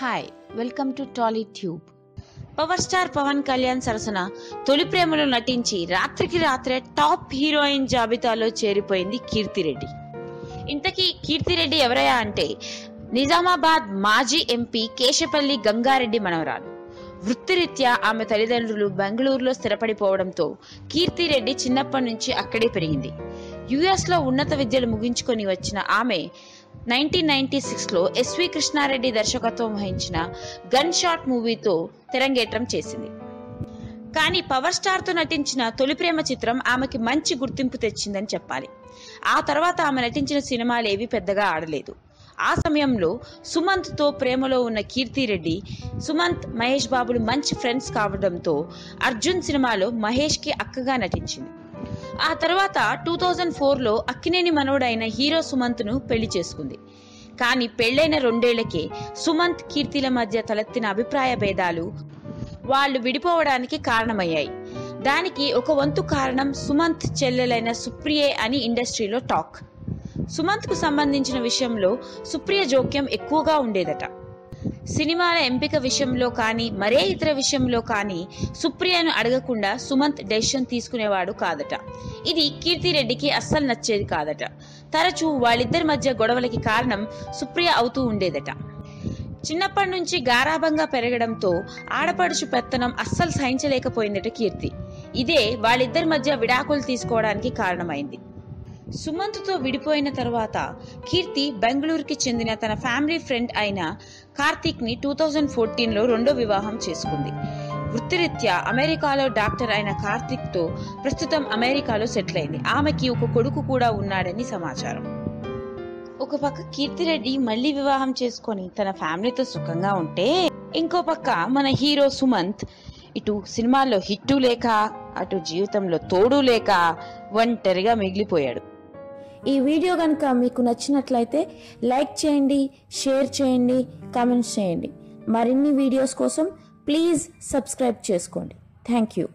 Hi welcome to Tolly tube power star Pawan Kalyan సరసన తొలి ప్రేమలో నటించి రాత్రికి రాత్రే టాప్ హీరోయిన్ జాబితాలో చేరిపోయింది కీర్తిరెడ్డి ఇంతకీ కీర్తిరెడ్డి ఎవరయ్యా అంటే నిజామాబాద్ మాజీ ఎంపీ కేశపల్లి గంగారెడ్డి మనవరాలు. వృత్తిరీత్యా ఆమె తల్లిదండ్రులు బెంగళూరులో స్థిరపడిపోవడంతో కీర్తిరెడ్డి చిన్నప్పటి నుంచి అక్కడే పెరిగింది. యుఎస్లో ఉన్నత విద్యలు ముగించుకొని వచ్చిన ఆమె నైన్టీన్ నైన్టీ సిక్స్లో ఎస్వి కృష్ణారెడ్డి దర్శకత్వం వహించిన గన్ షాట్ మూవీతో తెరంగేట్రం చేసింది. కానీ పవర్ స్టార్తో నటించిన తొలి ప్రేమ చిత్రం ఆమెకి మంచి గుర్తింపు తెచ్చిందని చెప్పాలి. ఆ తర్వాత ఆమె నటించిన సినిమాలు ఏవి పెద్దగా ఆడలేదు. ఆ సమయంలో సుమంత్తో ప్రేమలో ఉన్న కీర్తిరెడ్డి సుమంత్ మహేష్ బాబులు మంచి ఫ్రెండ్స్ కావడంతో అర్జున్ సినిమాలో మహేష్కి అక్కగా నటించింది. ఆ తర్వాత టూ థౌజండ్ ఫోర్లో అక్కినేని మనవడైన హీరో సుమంత్ను పెళ్ళి చేసుకుంది. కానీ పెళ్ళైన రెండేళ్ళకే సుమంత్ కీర్తిల మధ్య తలెత్తిన అభిప్రాయ భేదాలు వాళ్ళు విడిపోవడానికి కారణమయ్యాయి. దానికి ఒక వంతు కారణం సుమంత్ చెల్లెలైన సుప్రియే అని ఇండస్ట్రీలో టాక్. సుమంత్కు సంబంధించిన విషయంలో సుప్రియ జోక్యం ఎక్కువగా ఉండేదట. సినిమాల ఎంపిక విషయంలో కానీ మరే ఇతర విషయంలో కానీ సుప్రియను అడగకుండా సుమంత్ డెసిషన్ తీసుకునేవాడు కాదట. ఇది కీర్తిరెడ్డికి అస్సలు నచ్చేది కాదట. తరచూ వాళ్ళిద్దరి మధ్య గొడవలకి కారణం సుప్రియ అవుతూ ఉండేదట. చిన్నప్పటి నుంచి గారాభంగా పెరగడంతో ఆడపడుచు పెత్తనం అస్సలు సహించలేకపోయిందట కీర్తి. ఇదే వాళ్ళిద్దరి మధ్య విడాకులు తీసుకోవడానికి కారణమైంది. సుమంత్తో విడిపోయిన తర్వాత కీర్తి బెంగళూరుకి చెందిన తన ఫ్యామిలీ ఫ్రెండ్ అయిన కార్తీక్ని టూ థౌజండ్ ఫోర్టీన్లో రెండో వివాహం చేసుకుంది. వృత్తిరీత్యా అమెరికాలో డాక్టర్ అయిన కార్తీక్తో ప్రస్తుతం అమెరికాలో సెటిల్ అయింది. ఆమెకి ఒక కొడుకు కూడా ఉన్నాడని సమాచారం. ఒక పక్క కీర్తిరెడ్డి మళ్ళీ వివాహం చేసుకొని తన ఫ్యామిలీతో సుఖంగా ఉంటే ఇంకో పక్క మన హీరో సుమంత్ ఇటు సినిమాల్లో హిట్టు లేక అటు జీవితంలో తోడు లేక ఒంటరిగా మిగిలిపోయాడు. ఈ వీడియో కనుక మీకు నచ్చినట్లయితే లైక్ చేయండి షేర్ చేయండి కామెంట్స్ చేయండి. మరిన్ని వీడియోస్ కోసం ప్లీజ్ సబ్స్క్రైబ్ చేసుకోండి. Thank you.